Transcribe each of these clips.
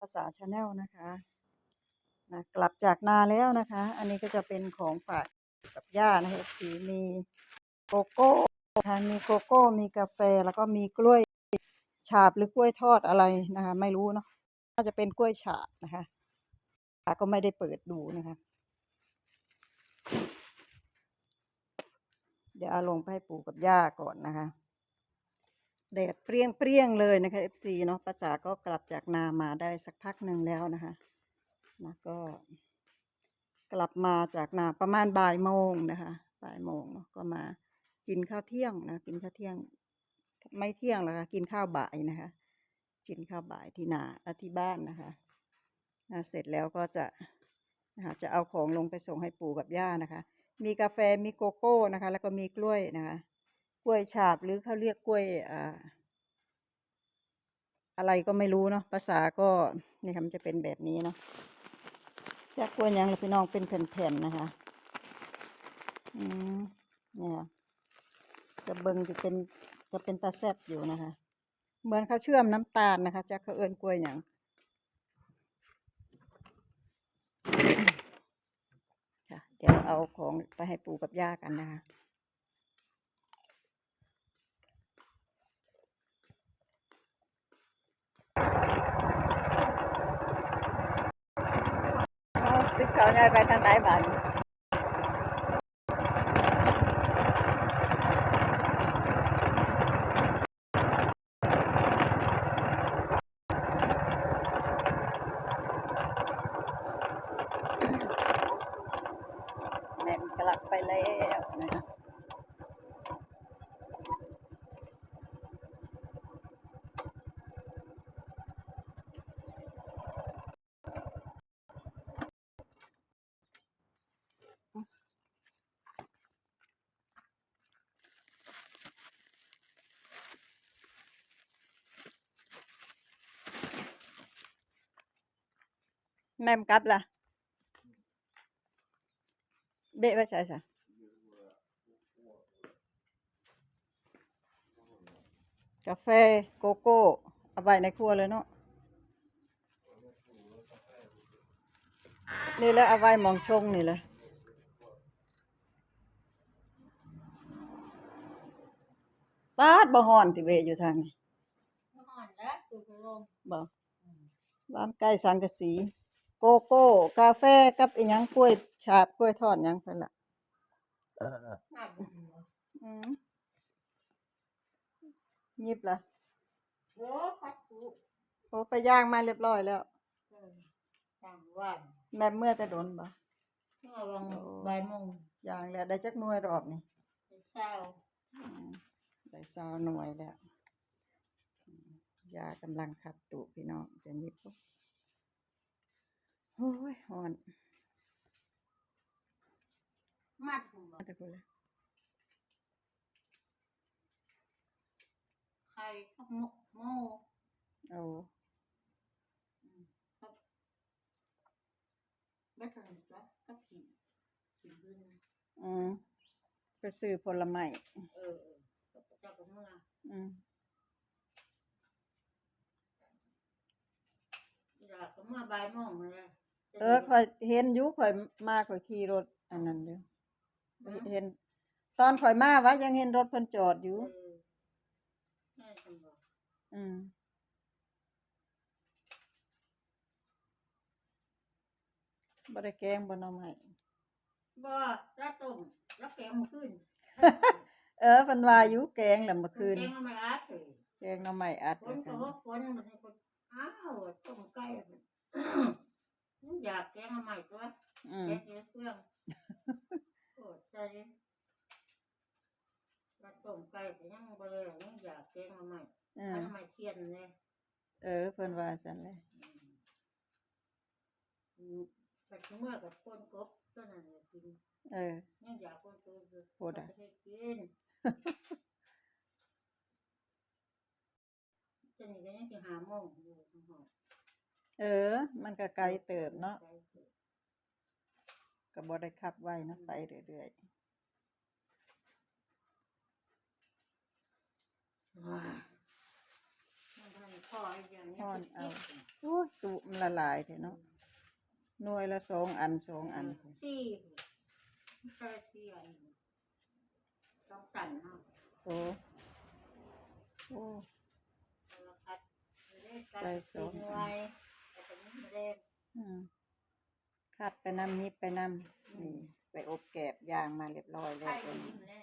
ภาษาชาแนลนะคะนะกลับจากนาแล้วนะคะ อันนี้ก็จะเป็นของฝากกับย่านะคะสีมีโกโก้นะคะมีโกโก้ มีกาแฟแล้วก็มีกล้วยฉาบหรือกล้วยทอดอะไรนะคะ ไม่รู้เนาะน่าจะเป็นกล้วยฉาบนะคะก็ไม่ได้เปิดดูนะคะ เดี๋ยวเอาลงไปให้ปู่กับย่าก่อนนะคะ แดดเปรี้ยงเปรี้ยงๆเลยนะคะ FC เนาะภาษาก็กลับจากนามาได้สักพักหนึ่งแล้วนะคะนะก็ กลับมาจากนาประมาณบ่ายโมงนะคะบ่ายโมงก็มากินข้าวเที่ยงนะกินข้าวเที่ยง ไม่เที่ยงแล้วค่ะกินข้าวบ่ายนะคะ กินข้าวบ่ายที่นาและที่บ้านนะคะนะเสร็จแล้วก็จะนะคะจะเอาของลงไปส่งให้ปู่กับย่านะคะ มีกาแฟมีโกโก้นะคะ แล้วก็มีกล้วยนะคะ กล้วยฉาบหรือเขาเรียกกล้วยอ่าอะไรก็ไม่รู้เนาะภาษาก็นี่ค่ะมันจะเป็นแบบนี้เนาะจากกล้วยยังล่ะพี่น้องเป็นแผ่นๆนะคะอืมเนี่ยจะเบิงจะเป็นจะเป็นตาแซบอยู่นะคะ เหมือนเขาเชื่อมน้ำตาลนะคะจากเขาเอินกล้วยหยังค่ะเดี๋ยวเอาของไปให้ปู่กับย่ากันนะคะ เอาติดเขาใหญ่ไปทางไหนบ้านแม่นกลับไปแล้วนะคะ แม่มกลับล่ะ เบะไว้ใส่ซะกาแฟโกโก้เอาไว้ในครัวเลยเนาะนี่แหละเอาไว้หมองชงนี่แหละปาดบ่ฮ้อนติเวะอยู่ทางนี้อ่อนแล้วดูไปลงบ่บ้านใกล้สังกะสี โกโก้ กาแฟกับอีหยังกล้วยฉาบกล้วยทอดหยังเพิ่นล่ะหนักอยู่อืมยิบล่ะโอ้พัดกูโอ้ไปย่างมาเรียบร้อยแล้วเออต่างวันแม่เมื่อแต่โดนบ่เมื่อวันบ่ายโมงย่างแล้วได้จักหน่วยรอบนี่เช้าอืมได้ซาวหน่วยแล้วอืมยากำลังขัดตุพี่น้องจะยิบปุ๊บ โอ้ยฮ้อนมัดหัวมาแต่พุ่นเลยไข่ข้าวหมกโม่เอาครับไม่ทันจ้ะก็ขี่ขี่ขึ้นอืมไปซื้อผลไม้เออเออเจ้าก็เมื่ออืมอยากก็เมื่อบ่ายโมงเลย เออข่อยเห็นอยู่ข่อยมาข่อยขี่รถ อันนั้นอยู่เห็น ตอนข่อยมาว่ายังเห็นรถเพิ่นจอดอยู่เออแม่จังบอกอืมบ่ได้แกงบ่หน่อไม้บ่แล้วต้มแล้วแกงมาขึ้นเออเพิ่นว่าอยู่แกงแล้วเมื่อคืนแกงมาไม่อาเลยแกงหน่อไม้อัดฝว่านก็ซั่นว่าฝนมันก็อ้าวต้มไก่มันมัน อยากแกงมาใหม่ตัวอืมแกงเยอะเครื่องโอ้ใจแล้วต้มไก่ก็ยังบ่เลยยังอยากแกงมาใหม่เออัอนใหม่เทียนเลยเออเพิ่นว่าซั่นเลยอืมไปถึงเมื่อกับคนกบตัวนั้นเลยกินเออ ยังอยากคนตัวคือโหดอะประเทศกินจะนี่ก็ยังสิหาโมงอยู่ข้างนอก เออ มันก็ไกลเติบเนาะไกลเกินก็บ่ได้ขับไว้เนาะไปเรื่อยว้าไม่ทันพออย่างนี้ทอดเอาโอ้ยตุมันละลายเถอะเนาะหน่วยละสองอันสองอันสี่ใช่สี่อันต้องสั่นเนาะโอ้โอ้แล้วคัดใส่สองไว้ แต่ตรงนี้ไม่ได้อืมคัดไปน้ำนิบไปน้ำนี่ไปอบแกบยางมาเรียบร้อยแล้ใช่วตัวตรงนี้นี้ไม่ได้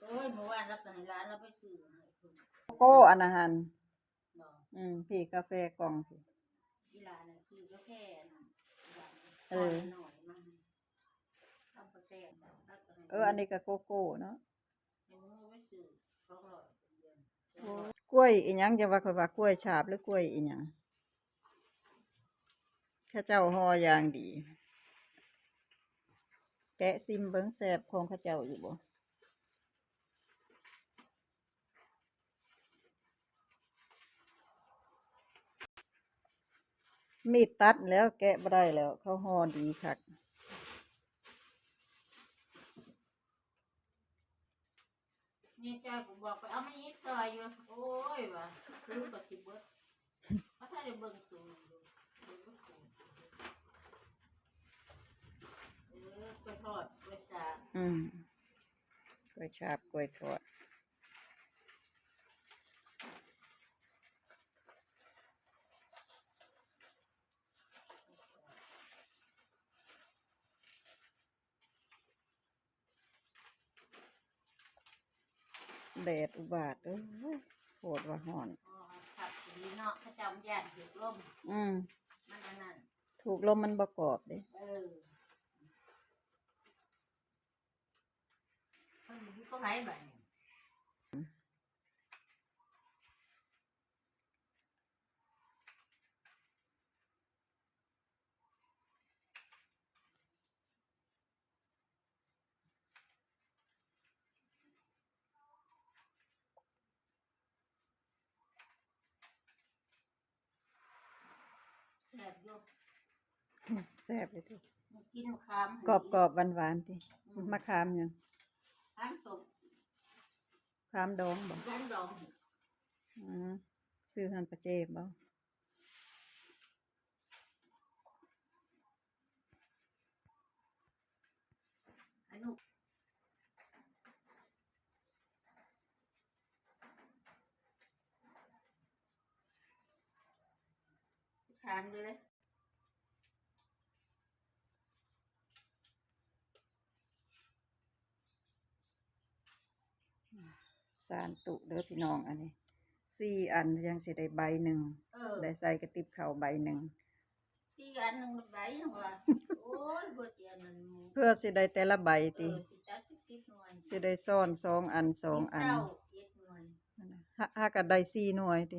โอ้ยเมื่อวานเราไปร้านเราไปซื้อให้คุณโก้อันอาหารบอกอืมพี่กาแฟกล่องพี่ ที่ร้านน่ะซื้อกาแฟนั่นร้านเออ หน่อยมาทำกาแฟเออ อันนี้ก็โกโก้เนาะเมื่อไปซื้อสองร้อยเดือน กล้วยอีหยังจะว่าเขาว่ากล้วยฉาบหรือกล้วยอีหยังข้าเจ้าห่ออย่างดี แกะซิมเบิ้งแสบของข้าเจ้าอยู่บ่มีดตัดแล้วแกะบ่ได้แล้ว เขาห่อดีคัก นี่จ้าผมบอกไปเอาไม่ยิดซอยอยู่ โอ้ยว่ะรู้กับทิเบิดเพราะถ้าได้เบิ่งสูงอยู่เบิ่งบ่สูงเออกล้วยทอดกล้วยสาอืมกล้วยชาบกล้วยทอด แดดอุบาทเอ้ยโหดว่าห่อน อ๋อขับสีเนาะเขาจำยานถือร่มอืมมันอันนั้นถูกลมมันประกอบเด้เออมันมีก็ให้แบบนี้แซ่บ อยู่แซ่บเลยทีมันกินมะขามกรอบกรอบหวานหวานๆทีมะขามยังขามตกขามดองบ่ยันดองอืมซื้อหันประเจบบ่อันนู้นทานเลยเลย สารตุเด้อพี่น้องอันนี้สี่อันยังสิได้ใบหนึ่งเออได้ใส่กระติบข้าวใบหนึ่งที่อันหนึ่งมันใบยังว่าโอ้ยบ่เตียนนั่นหมู่เพื่อสิได้แต่ละใบเอติอสิจักสิบหน่วยสิได้ซ่อนสองอันสองอันเจ้าเจ็ดหน่วยนั่นน่ะฮะฮาก็ได้สี่หน่วยติ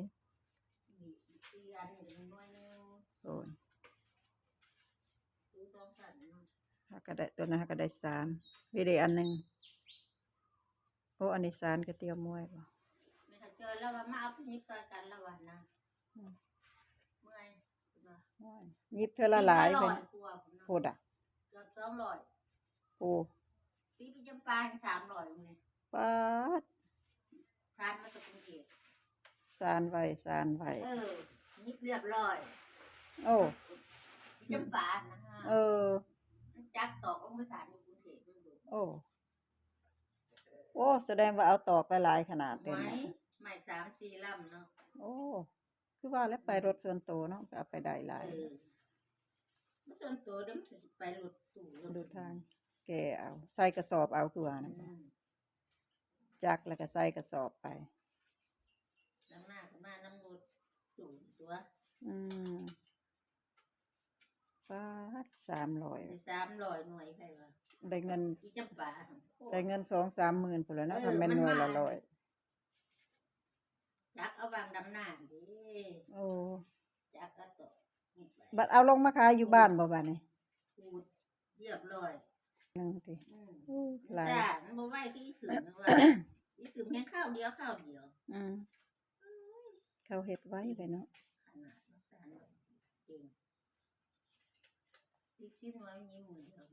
นี่สี่อันนี่มันหน่วยหนึงโอ้ยคือสองสันเนาะฮาก็ได้ตัวนั้นฮาก็ได้สามวิได้อันหนึ่ง โอ้อันนี้สารกระเตียวมวยบ่ไม่ถ้าเจอแล้วว่ามาเอาไปยิบซอยกันแล้ววันนะอืมเมื่อยว่าโอ้ยหยิบเท่าละหลายร้เป็อนยกว่าพุ่นโพเนาะดอะเกือบสองร้อยโอ้ตีไปจำปาสามร้อยเลยปาดสามมาตะกุงเกตสารไว้สารไว้เออยิบเรียบร้อยโอ้จำปานะฮะเออมันจักตอกองค์สารในกรุงเทพมันดูโอ้โอ้แสดงว่าเอาต่อไปหลายขนาดเต็มไม้เลยไม้สามสี่ลำเนาะโอ้คือว่าแล้วไปรถส่วนตัวเนาะก็เอาไปได้หลายเออมันส่วนตัวเดี๋ยวมันสิไปหลุดตู่หลุดูทางแกเอาใส่กระสอบเอาคือว่านะอืมจักแล้วก็ใส่กระสอบไป น้ำหน้าขึ้นมาน้ำมูดตู่ตัวอืมปาดสามร้อยในสามร้อยหน่วยไปวะ ได้เงินอีจำปาได้เงินสองสามหมื่นพอแล้วเนาะเออทำเป็นมันหน่วยมาละร้อยจักเอาวางดำหน้าดิโอ้จักก็ตกนี่ไปบัดเอาลงมาขายอยู่บ้านบ่บ้านนี่พูดเรียบร้อยหนึงติอืมโอ้หลายจ้ามันบ่ไหวที่สืมนะว่าที่สืมแค่ข้าวเดียวข้าวเดียว อืมเขาเฮ็ดไว้เลยเนาะขนาดรักษาหน่อยเก่งที่คิดว่ามีมือเดียว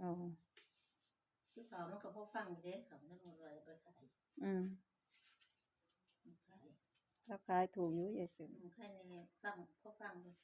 นะอ๋อที่เขามันก็พอฟังอยู่เด้เขานั่นหมดเลยไปขายอืมมันขาย เราขายถูกอยู่ยายสือมันแค่นี้ฟังพอฟังอยู่